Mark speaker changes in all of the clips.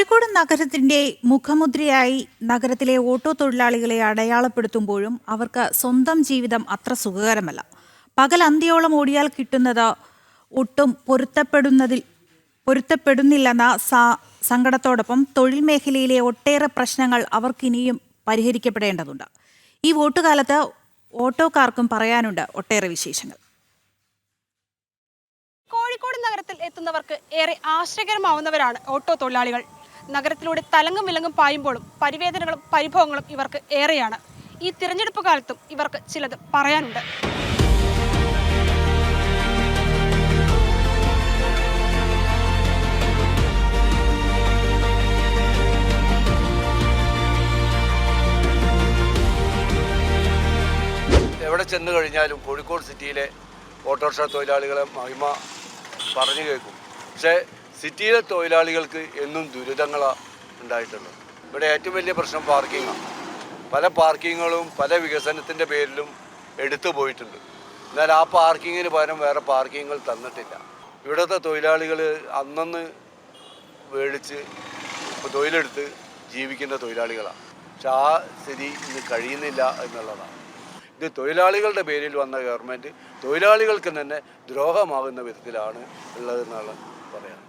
Speaker 1: കോഴിക്കോട് നഗരത്തിന്റെ മുഖമുദ്രയായി നഗരത്തിലെ ഓട്ടോ തൊഴിലാളികളെ അടയാളപ്പെടുത്തുമ്പോഴും അവർക്ക് സ്വന്തം ജീവിതം അത്ര സുഖകരമല്ല. പകൽ അന്ത്യോളം ഓടിയാൽ കിട്ടുന്നത് ഒട്ടും പൊരുത്തപ്പെടുന്നതിൽ പൊരുത്തപ്പെടുന്നില്ലെന്ന സങ്കടത്തോടൊപ്പം തൊഴിൽ മേഖലയിലെ ഒട്ടേറെ പ്രശ്നങ്ങൾ അവർക്കിനിയും പരിഹരിക്കപ്പെടേണ്ടതുണ്ട്. ഈ വോട്ടുകാലത്ത് ഓട്ടോക്കാർക്കും പറയാനുണ്ട് ഒട്ടേറെ വിശേഷങ്ങൾ.
Speaker 2: കോഴിക്കോട് നഗരത്തിൽ എത്തുന്നവർക്ക് ഏറെ ആശ്രയകരമാവുന്നവരാണ് ഓട്ടോ തൊഴിലാളികൾ. നഗരത്തിലൂടെ തലങ്ങും വിലങ്ങും പായുമ്പോഴും പരിവേദനകളും പരിഭവങ്ങളും ഇവർക്ക് ഏറെയാണ്. ഈ തിരഞ്ഞെടുപ്പ് കാലത്തും ഇവർക്ക് ചിലത് പറയാനുണ്ട്.
Speaker 3: എവിടെ ചെന്ന് കഴിഞ്ഞാലും കോഴിക്കോട് സിറ്റിയിലെ ഓട്ടോറിക്ഷ തൊഴിലാളികളെ മഹിമ പറഞ്ഞു കേൾക്കും. പക്ഷേ സിറ്റിയിലെ തൊഴിലാളികൾക്ക് എന്നും ദുരിതങ്ങളാണ് ഉണ്ടായിട്ടുള്ളത്. ഇവിടെ ഏറ്റവും വലിയ പ്രശ്നം പാർക്കിങ്ങാണ് പല പാർക്കിങ്ങുകളും പല വികസനത്തിന്റെ പേരിലും എടുത്തു പോയിട്ടുണ്ട്. എന്നാൽ ആ പാർക്കിങ്ങിന് പകരം വേറെ പാർക്കിങ്ങുകൾ തന്നിട്ടില്ല. ഇവിടുത്തെ തൊഴിലാളികൾ അന്നന്ന് മേടിച്ച് തൊഴിലെടുത്ത് ജീവിക്കുന്ന തൊഴിലാളികളാണ് പക്ഷെ ആ സ്ഥിതി ഇന്ന് കഴിയുന്നില്ല എന്നുള്ളതാണ്. ഇത് തൊഴിലാളികളുടെ പേരിൽ വന്ന ഗവൺമെന്റ് തൊഴിലാളികൾക്ക് തന്നെ ദ്രോഹമാകുന്ന വിധത്തിലാണ് ഉള്ളതെന്നാണ് പറയാം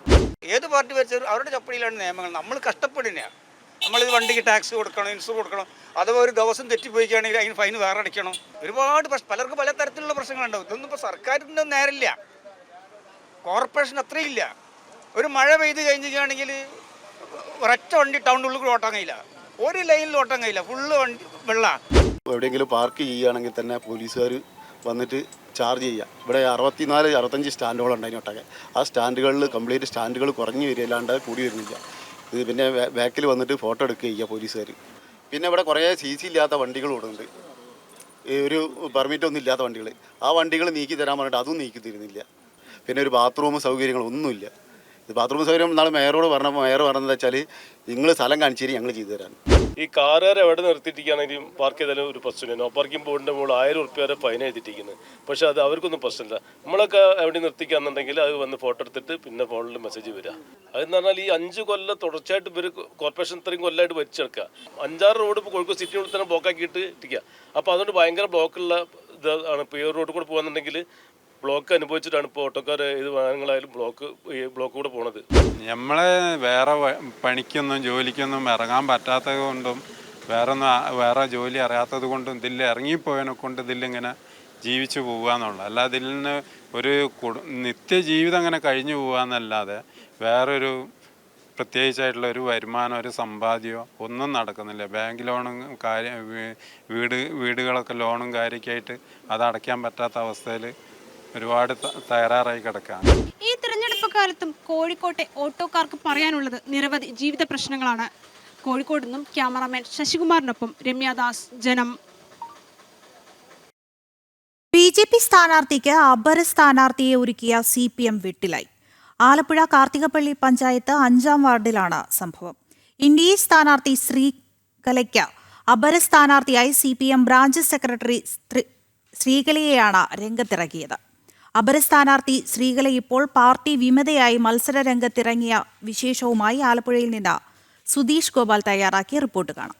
Speaker 4: പാർട്ടി ഭരിച്ചവർ അവരുടെ ചപ്പടിയിലാണ് നിയമങ്ങൾ. നമ്മൾ കഷ്ടപ്പെടുന്നതാണ് നമ്മളിത് വണ്ടിക്ക് ടാക്സ് കൊടുക്കണം ഇൻഷുർ കൊടുക്കണം അഥവാ ഒരു ദിവസം തെറ്റിപ്പോയിക്കുകയാണെങ്കിൽ അതിന് ഫൈൻ വേറെ അടിക്കണം ഒരുപാട് പലർക്കും പല തരത്തിലുള്ള പ്രശ്നങ്ങളുണ്ടാവും ഇതൊന്നും ഇപ്പോൾ സർക്കാരിന്റെ നേരമില്ല കോർപ്പറേഷൻ അത്രയില്ല ഒരു മഴ പെയ്ത് കഴിഞ്ഞിരിക്കുകയാണെങ്കിൽ ഒരൊറ്റ വണ്ടി ടൗൺ ഉള്ളിൽ കൂടി ഓട്ടാൻ കഴിയില്ല. ഒരു ലൈനിൽ ഓട്ടാൻ കഴിയില്ല. ഫുള്ള് വണ്ടി വെള്ളമാണ്
Speaker 5: എവിടെയെങ്കിലും പാർക്ക് ചെയ്യുകയാണെങ്കിൽ തന്നെ പോലീസുകാർ വന്നിട്ട് ചാർജ് ചെയ്യുക ഇവിടെ അറുപത്തിനാല് അറുപത്തഞ്ച് സ്റ്റാൻഡുകൾ ഉണ്ടായിരുന്നു ഒട്ടൊക്കെ ആ സ്റ്റാൻഡുകളിൽ കംപ്ലീറ്റ് സ്റ്റാൻഡുകൾ കുറഞ്ഞു വരിക അല്ലാണ്ട് കൂടി വരുന്നില്ല. ഇത് പിന്നെ ബാക്കിൽ വന്നിട്ട് ഫോട്ടോ എടുക്കുക ചെയ്യുക പോലീസുകാർ പിന്നെ ഇവിടെ കുറേ സി സി ഇല്ലാത്ത വണ്ടികൾ ഓടുന്നുണ്ട് ഒരു പെർമിറ്റ് ഒന്നും ഇല്ലാത്ത വണ്ടികൾ ആ വണ്ടികൾ നീക്കി തരാൻ പറഞ്ഞിട്ട് അതും നീക്കി തരുന്നില്ല. പിന്നെ ഒരു ബാത്റൂം സൗകര്യങ്ങളൊന്നുമില്ല. ബാത്റൂം സൗകര്യം നാളെ മേയറോട് പറഞ്ഞപ്പോൾ മേയർ പറഞ്ഞത് വെച്ചാൽ നിങ്ങൾ സ്ഥലം കാണിച്ചു ഞങ്ങൾ ചെയ്തു തരാൻ.
Speaker 6: ഈ കാറുകാർ എവിടെ നിർത്തിയിട്ടിരിക്കുകയാണെങ്കിലും പാർക്ക് ചെയ്താലും ഒരു പ്രശ്നമില്ല. നോ പാർക്കിംഗ് ബോർഡിന്റെ മുകളിൽ ആയിരം ഉറുപ്പ്യ വരെ ഫൈൻ എഴുതിയിട്ടിരിക്കുന്നത് പക്ഷേ അത് അവർക്കൊന്നും പ്രശ്നമില്ല. നമ്മളൊക്കെ എവിടെ നിർത്തിക്കാന്നുണ്ടെങ്കിൽ അത് വന്ന് ഫോട്ടോ എടുത്തിട്ട് പിന്നെ ഫോണിൽ മെസ്സേജ് വരിക. അതെന്ന് പറഞ്ഞാൽ ഈ അഞ്ച് കൊല്ലം തുടർച്ചയായിട്ട് ഇവർ കോർപ്പറേഷൻ ഇത്രയും കൊല്ലമായിട്ട് ഭരിച്ചെടുക്കുക. അഞ്ചാറ് റോഡ് ഇപ്പോൾ കോഴിക്കോട് സിറ്റിയുടെ തന്നെ ബ്ലോക്കാക്കിയിട്ട് ഇരിക്കുക. അപ്പോൾ അതുകൊണ്ട് ഭയങ്കര ബ്ലോക്കുള്ള ഇതാണ് ഈ റോഡ് കൂടെ പോകുന്നുണ്ടെങ്കിൽ ബ്ലോക്ക് അനുഭവിച്ചിട്ടാണ് ഇപ്പോൾ ഓട്ടോക്കാർ ഏത് വാഹനങ്ങളായാലും ബ്ലോക്ക് ബ്ലോക്ക് കൂടെ പോണത്.
Speaker 7: നമ്മളെ വേറെ പണിക്കൊന്നും ജോലിക്കൊന്നും ഇറങ്ങാൻ പറ്റാത്തത് കൊണ്ടും വേറെ ഒന്നും വേറെ ജോലി അറിയാത്തത് കൊണ്ടും ഇതിൽ ഇറങ്ങിപ്പോയതിനെ കൊണ്ട് ഇതിലിങ്ങനെ ജീവിച്ചു പോകുക എന്നുള്ളത് അല്ല ഇതിൽ നിന്ന് ഒരു നിത്യജീവിതം അങ്ങനെ കഴിഞ്ഞു പോകുക വേറൊരു പ്രത്യേകിച്ചായിട്ടുള്ള ഒരു വരുമാനം ഒരു സമ്പാദ്യമോ ഒന്നും നടക്കുന്നില്ല. ബാങ്ക് ലോണും കാര്യ വീട് വീടുകളൊക്കെ ലോണും കാര്യമൊക്കെ ആയിട്ട് അത് അടയ്ക്കാൻ പറ്റാത്ത അവസ്ഥയിൽ ഒരുപാട് തയ്യാറായി കിടക്കുകയാണ്
Speaker 2: ഈ തിരഞ്ഞെടുപ്പ് കാലത്തും കോഴിക്കോട്ടെ ഓട്ടോക്കാർക്ക് പറയാനുള്ളത് നിരവധി ജീവിത പ്രശ്നങ്ങളാണ്. കോഴിക്കോട് നിന്നും ക്യാമറാമാൻ ശശികുമാറിനൊപ്പം രമ്യദാസ് ജനം.
Speaker 1: ബി ജെ പി സ്ഥാനാർത്ഥിക്ക് അപര സ്ഥാനാർത്ഥിയെ ഒരുക്കിയ സി പി എം വെട്ടിലായി. ആലപ്പുഴ കാർത്തികപ്പള്ളി പഞ്ചായത്ത് അഞ്ചാം വാർഡിലാണ് സംഭവം. ഇന്ത്യയെ സ്ഥാനാർത്ഥി ശ്രീകലയ്ക്ക് അപര സ്ഥാനാർത്ഥിയായി C P M branch secretary Shri- ശ്രീകലയെയാണ് രംഗത്തിറക്കിയത്. അപര സ്ത്രീകളെ ഇപ്പോൾ പാർട്ടി വിമതയായി മത്സര രംഗത്തിറങ്ങിയ വിശേഷവുമായി ആലപ്പുഴയിൽ നിന്ന് സുധീഷ് ഗോപാൽ തയ്യാറാക്കിയ റിപ്പോർട്ട് കാണാം.